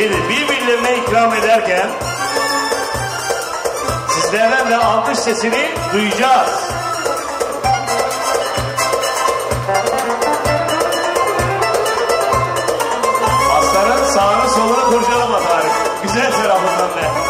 Şimdi birbirlerine ikram ederken sizlerden de alkış sesini duyacağız. Aslanın sağını solunu kurcalama Tarık. Güzel tarafından be.